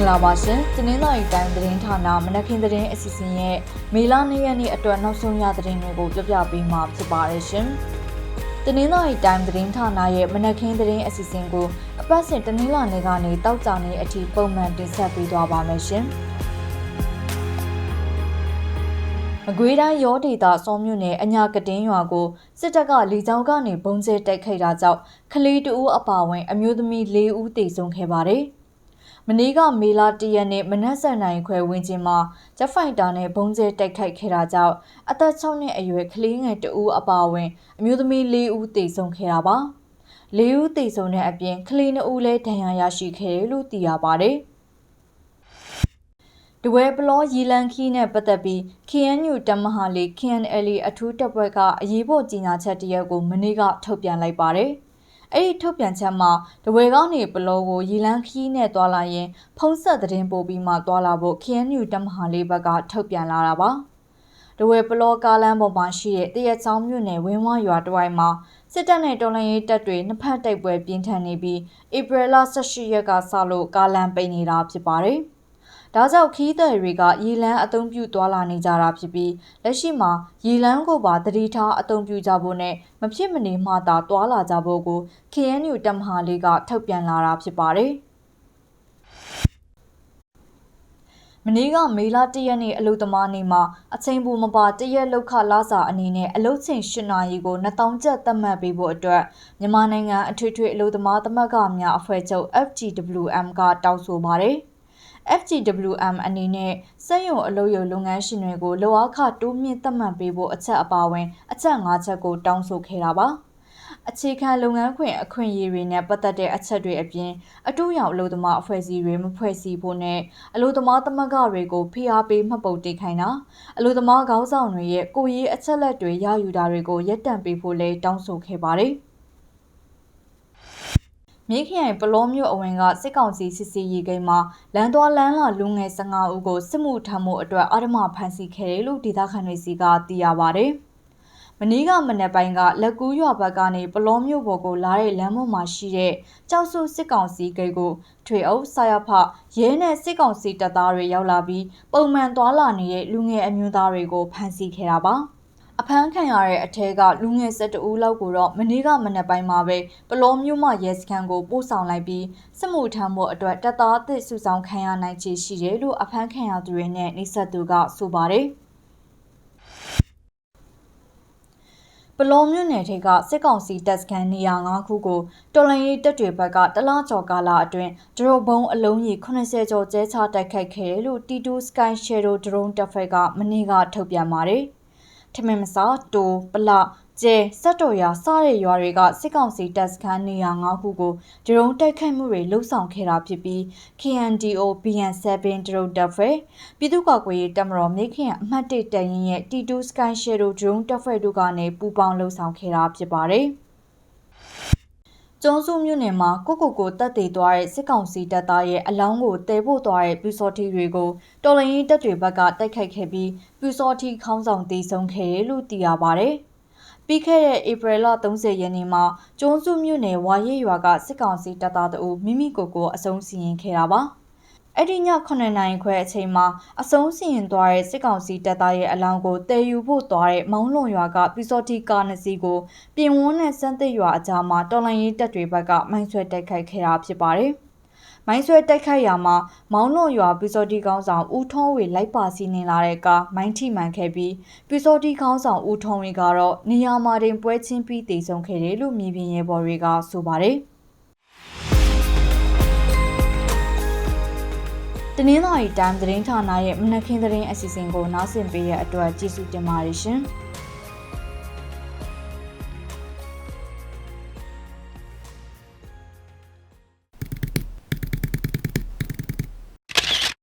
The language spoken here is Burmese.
င်္ဂလာပါရှင်။တင်းနှင်းတော်ရီတိုင်းသတင်းဌာနမနက်ခင်းသတင်းအစီအစဉ်ရဲ့မေလ၂ရက်နေ့အတွက်နောက်ဆုံးရသတင်းတွေကိုပြပြပေးမှာဖြစ်ပါတယ်ရှင်။တင်းနှင်းတော်ရီတိုင်းသတင်းဌာနရဲ့မနက်ခင်းသတင်းအစီအစဉ်ကိုအပတ်စဉ်တင်းနှင်းလာနေကနေတောက်ကြနေအထိပုံမှန်တင်ဆက်ပေးသွားပါမယ်ရှင်။မကွေးတိုင်းရောဒေတာစောမြို့နယ်အညာကတင်းရွာကိုစစ်တပ်ကလီကြောင်းကနေဘုံကျဲတိုက်ခိုက်တာကြောင့်ကလေးတဦးအပါအဝင် အမျိုးသမီး၄ဦးသေဆုံးခဲ့ပါတယ်။ မနေ့ကမေလ၁ရက်နေ့မနက်7:00နာရီခွဲဝန်းကျင်မှာဂျက်ဖိုင်တာနဲ့ဘုံကျဲတိုက်ခိုက်ခဲ့တာကြောင့်အသက်6နှစ်အရွယ်ကလေးငယ်တဦးအပါအဝင် အမျိုးသမီး၄ဦးသေဆုံးခဲ့တာပါ။၄ဦးသေဆုံးတဲ့အပြင်ကလေး2ဦးလည်းဒဏ်ရာရရှိခဲ့တယ်လို့သိရပါတယ်။တဝဲပလောရီလန်ခီနဲ့ပတ်သက်ပြီး KNU တမဟာလေး KNL အထူးတပ်ဖွဲ့ကအရေးပေါ်ကြီးညာချက်တရက်ကိုမနေ့ကထုတ်ပြန်လိုက်ပါတယ်။ အဲ့ဒီထုတ်ပြန်ချက်မှာတဝဲကနေပလောကိုရီလန်ခီနဲ့တွာလာရင် ဖုံးဆက်သတင်းပို့ပြီးမှတွာလာဖို့ KNU တမဟာလေးဘက်ကထုတ်ပြန်လာတာပါ။တဝဲပလောကားလမ်းပေါ်မှာရှိတဲ့တရက်ချောင်းမြို့နယ်ဝင်းဝရွာတဝိုက်မှာစစ်တပ်နဲ့တော်လှန်ရေးတပ်တွေနှစ်ဖက်တိုက်ပွဲပြင်းထန်နေပြီးဧပြီလ18ရက်ကစလို့ကားလမ်းပိတ်နေတာဖြစ်ပါတယ်။ ဒါကြောင့်ခီးသည်တွေကရေလန်းအသုံးပြုသွားလာနေကြတာဖြစ်ပြီးလက်ရှိမှာရေလန်းကိုပါတတိထားအသုံးပြုကြဖို့နဲ့မဖြစ်မနေမှသာသွားလာကြဖို့ကို KNU တမဟာလေးကထုတ်ပြန်လာတာဖြစ်ပါတယ်။မနေ့ကမေလ၁ရက်နေ့အလုသမားနေ့မှာအချိန်ပိုမပါတရက်လောက်ခလာစာအနေနဲ့အလုချိန်၈နာရီကို2000ကျပ်သတ်မှတ်ပေးဖို့အတွက်မြန်မာနိုင်ငံအထွေထွေအလုသမားသမဂ္ဂများအဖွဲ့ချုပ် FGWM ကတောင်းဆိုပါတယ်။ FGWM အနေနဲ့စက်ရုံအလုပ်ရုံလုပ်ငန်းရှင်တွေကိုလောအားခတိုးမြင့်သတ်မှတ်ပေးဖို့အချက်အပါအဝင် အချက်၅ချက်ကိုတောင်းဆိုခဲ့တာပါအခြေခံလုပ်ငန်းခွင်အခွင့်အရေးတွေနဲ့ပတ်သက်တဲ့အချက်တွေအပြင်အတူရောင်အလုပ်သမားအဖွဲ့အစည်းတွေမဖွဲ့စည်းဖို့နဲ့အလုပ်သမားသမဂ္ဂတွေကိုဖိအားပေးမှတ်ပုံတင်ခိုင်းတာအလုပ်သမားခေါင်းဆောင်တွေရဲ့ကိုယ်ရေးအချက်လက်တွေရယူတာတွေကိုရပ်တန့်ပေးဖို့လည်းတောင်းဆိုခဲ့ပါတယ်။ မြင်းခရိုင်ပလောမြို့အဝင်ကစစ်ကောင်စီစစ်စီရေးဂိမ်းမှာလမ်းသွားလမ်းလာလူငယ်15ဦးကိုစစ်မှုထမ်းမှုအတွက်အာဓမဖမ်းဆီးခဲ့တယ်လို့ဒေသခံတွေစီကသိရပါဗျ။မနေ့ကမနက်ပိုင်းကလက်ကူးရွာဘက်ကနေပလောမြို့ပေါ်ကိုလာတဲ့လမ်းပေါ်မှာရှိတဲ့ကြောက်စုစစ်ကောင်စီဂိတ်ကိုထွေအုပ်ဆာရဖရဲနဲ့စစ်ကောင်စီတပ်သားတွေရောက်လာပြီးပုံမှန်သွားလာနေတဲ့လူငယ်အမျိုးသားတွေကိုဖမ်းဆီးခဲ့တာပါ။ အဖမ်းခံရတဲ့အထက်ကလူငယ်၁၁ဦးလောက်ကိုတော့မနေ့ကမနက်ပိုင်းမှာပဲပလောမျိုးမှရဲစခန်းကိုပို့ဆောင်လိုက်ပြီးစစ်မှုထမ်းဖို့အတွက်တပ်သားအသစ်စုဆောင်ခံရနိုင်ခြေရှိတယ်လို့အဖမ်းခံရသူတွေနဲ့နှိဆက်သူကဆိုပါတယ်ပလောမြို့နယ်ထိကစစ်ကောင်စီတပ်စခန်းနေရာ၅ခုကိုတော်လန်ရေးတပ်တွေဘက်ကတလားကျော်ကာလာအတွင်းဒရုန်းဘုံအလုံးကြီး80ကျော်ကျဲချတိုက်ခိုက်ခဲ့တယ်လို့ T2 Sky Shadow Drone တပ်ဖွဲ့ကမနေ့ကထုတ်ပြန်ပါတယ်။ ထမင်းမစာတိုပလကျဲစက်တော်ရစတဲ့ရွာတွေကစစ်ကောင်စီတပ်စခန်းနေရာ၅ခုကိုဒရုန်းတိုက်ခိုက်မှုတွေလှုပ်ဆောင်ခဲ့တာဖြစ်ပြီး KNDO BN7 ဒရုန်းတပ်ဖွဲ့ပြည်သူ့ကာကွယ်ရေးတပ်မတော်မြေခင်အမှတ်၁တပ်ရင်းရဲ့ T2 Sky Shadow drone တပ်ဖွဲ့တို့ကနေပူးပေါင်းလှုပ်ဆောင်ခဲ့တာဖြစ်ပါတယ်။ ကျွန်းစုမြို့နယ်မှာကိုကိုကိုတက်တည်သွားတဲ့စစ်ကောင်စီတပ်သားရဲ့အလောင်းကိုတဲဖို့သွားတဲ့ပြူစော်ထီတွေကိုတော်လိုင်းတပ်တွေဘက်ကတိုက်ခိုက်ခဲ့ပြီးပြူစော်ထီခေါင်းဆောင်တေဆုံးခဲ့တယ်လို့သိရပါဗျ။ပြီးခဲ့တဲ့ဧပြီလ30ရက်နေ့မှာကျွန်းစုမြို့နယ်ဝါရစ်ရွာကစစ်ကောင်စီတပ်သားတို့မိမိကိုယ်ကိုအဆုံးစီရင်ခဲ့တာပါ။ အဲ့ဒီည9နိုင်ခွဲအချိန်မှာအဆုံးစီရင်သွားတဲ့စစ်ကောင်စီတပ်သားရဲ့အလောင်းကိုတည်ယူဖို့သွားတဲ့မောင်းလွန်ရွာကပီစော်တီကားနှစ်စီးကိုပြင်ဝန်းနဲ့စန်းသစ်ရွာအကြားမှာတော်လိုင်းရေးတပ်တွေဘက်ကမိုင်းဆွဲတိုက်ခိုက်ခဲ့တာဖြစ်ပါတယ်။မိုင်းဆွဲတိုက်ခိုက်ရာမှာမောင်းလွန်ရွာပီစော်တီကောင်းဆောင်ဦးထုံးဝေလိုက်ပါစီးနေလာတဲ့ကားမိုင်းထိမှန်ခဲ့ပြီးပီစော်တီကောင်းဆောင်ဦးထုံးဝေကတော့နေရာမှာတင်ပွဲချင်းပြီးတည်ဆုံခဲ့တယ်လို့မြေပြင်ရဲဘော်တွေကဆိုပါတယ်။ တနင်္သာရီတိုင်းသတင်းဌာနရဲ့မနက်ခင်းသတင်းအစီအစဉ်ကိုနားဆင်ပေးတဲ့အတွက်ကျေးဇူးတင်ပါတယ်ရှင်။